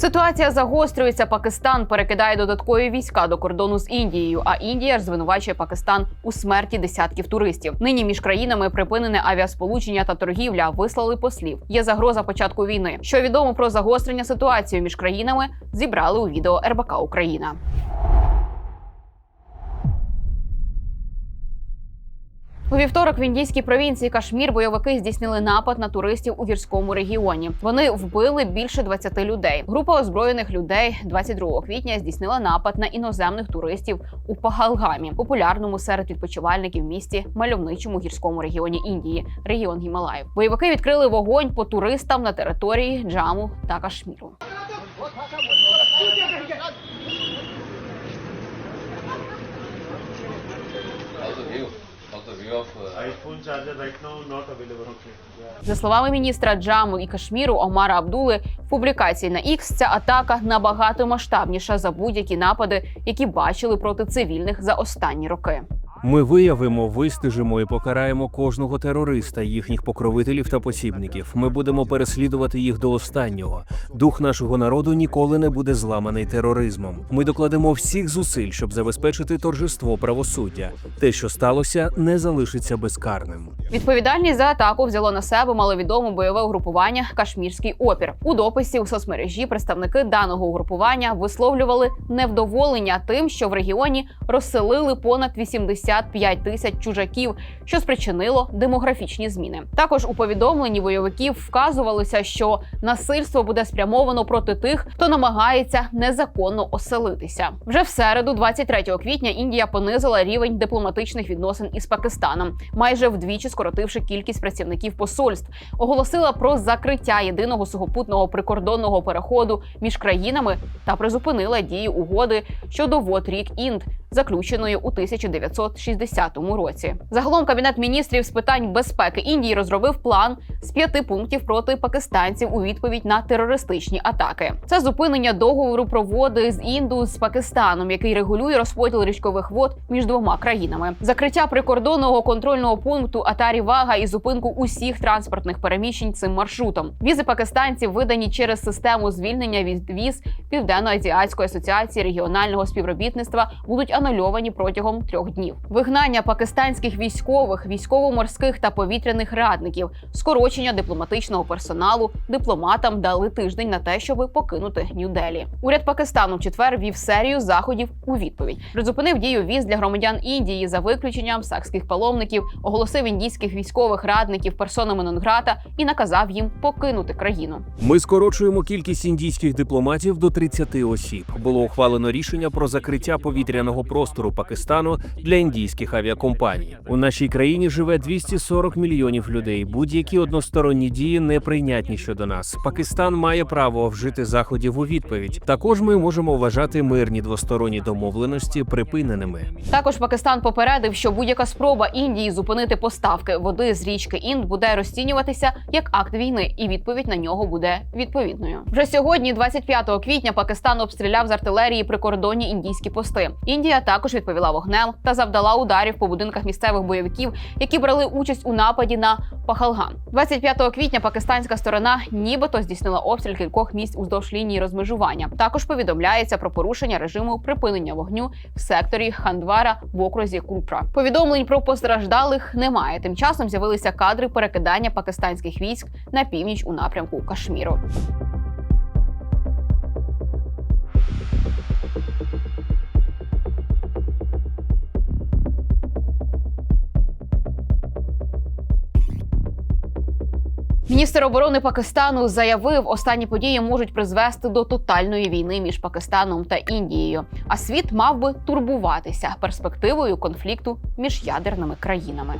Ситуація загострюється. Пакистан перекидає додаткові війська до кордону з Індією. А Індія ж звинувачує Пакистан у смерті десятків туристів. Нині між країнами припинене авіасполучення та торгівля. Вислали послів. Є загроза початку війни. Що відомо про загострення ситуації між країнами, зібрали у відео РБК Україна. У вівторок в індійській провінції Кашмір бойовики здійснили напад на туристів у гірському регіоні. Вони вбили більше 20 людей. Група озброєних людей 22 квітня здійснила напад на іноземних туристів у Пагалгамі, популярному серед відпочивальників місті мальовничому гірському регіоні Індії, регіон Гімалаїв. Бойовики відкрили вогонь по туристам на території Джаму та Кашміру. За словами міністра Джаму і Кашміру Омара Абдули, в публікації на X ця атака набагато масштабніша за будь-які напади, які бачили проти цивільних за останні роки. Ми виявимо, вистежимо і покараємо кожного терориста, їхніх покровителів та посібників. Ми будемо переслідувати їх до останнього. Дух нашого народу ніколи не буде зламаний тероризмом. Ми докладемо всіх зусиль, щоб забезпечити торжество правосуддя. Те, що сталося, не залишиться безкарним. Відповідальність за атаку взяло на себе маловідоме бойове угрупування Кашмірський опір. У дописі у соцмережі представники даного угрупування висловлювали невдоволення тим, що в регіоні розселили понад 85 тисяч чужаків, що спричинило демографічні зміни. Також у повідомленні бойовиків вказувалося, що насильство буде спрямовано проти тих, хто намагається незаконно оселитися. Вже в середу, 23 квітня, Індія понизила рівень дипломатичних відносин із Пакистаном, майже вдвічі скоротивши кількість працівників посольств, оголосила про закриття єдиного сухопутного прикордонного переходу між країнами та призупинила дію угоди щодо вод рік Інд, заключеної у 1960 році. Загалом кабінет міністрів з питань безпеки Індії розробив план з п'яти пунктів проти пакистанців у відповідь на терористичні атаки. Це зупинення договору про води з Інду з Пакистаном, який регулює розподіл річкових вод між двома країнами, закриття прикордонного контрольного пункту Атарі Вага і зупинку усіх транспортних переміщень цим маршрутом. Візи пакистанців видані через систему звільнення від віз Південно-Азіатської асоціації регіонального співробітництва будуть анульовані протягом трьох днів. Вигнання пакистанських військових, військово-морських та повітряних радників, скорочення дипломатичного персоналу дипломатам дали тиждень на те, щоб покинути Нью-Делі. Уряд Пакистану в четвер вів серію заходів у відповідь. Призупинив дію віз для громадян Індії за виключенням сакських паломників, оголосив індійських військових радників персонами нон-грата і наказав їм покинути країну. Ми скорочуємо кількість індійських дипломатів до 30 осіб. Було ухвалено рішення про закриття повітряного простору Пакистану для індійських авіакомпаній. У нашій країні живе 240 мільйонів людей. Будь-які односторонні дії неприйнятні щодо нас. Пакистан має право вжити заходів у відповідь. Також ми можемо вважати мирні двосторонні домовленості припиненими. Також Пакистан попередив, що будь-яка спроба Індії зупинити поставки води з річки Інд буде розцінюватися як акт війни, і відповідь на нього буде відповідною. Вже сьогодні, 25 квітня, Пакистан обстріляв з артилерії прикордонні індійські пости. Індія також відповіла вогнем та завдала ударів по будинках місцевих бойовиків, які брали участь у нападі на Пахалган. 25 квітня пакистанська сторона нібито здійснила обстріл кількох місць уздовж лінії розмежування. Також повідомляється про порушення режиму припинення вогню в секторі Хандвара в окрузі Купра. Повідомлень про постраждалих немає. Тим часом з'явилися кадри перекидання пакистанських військ на північ у напрямку Кашміру. Міністр оборони Пакистану заявив, останні події можуть призвести до тотальної війни між Пакистаном та Індією. А світ мав би турбуватися перспективою конфлікту між ядерними країнами.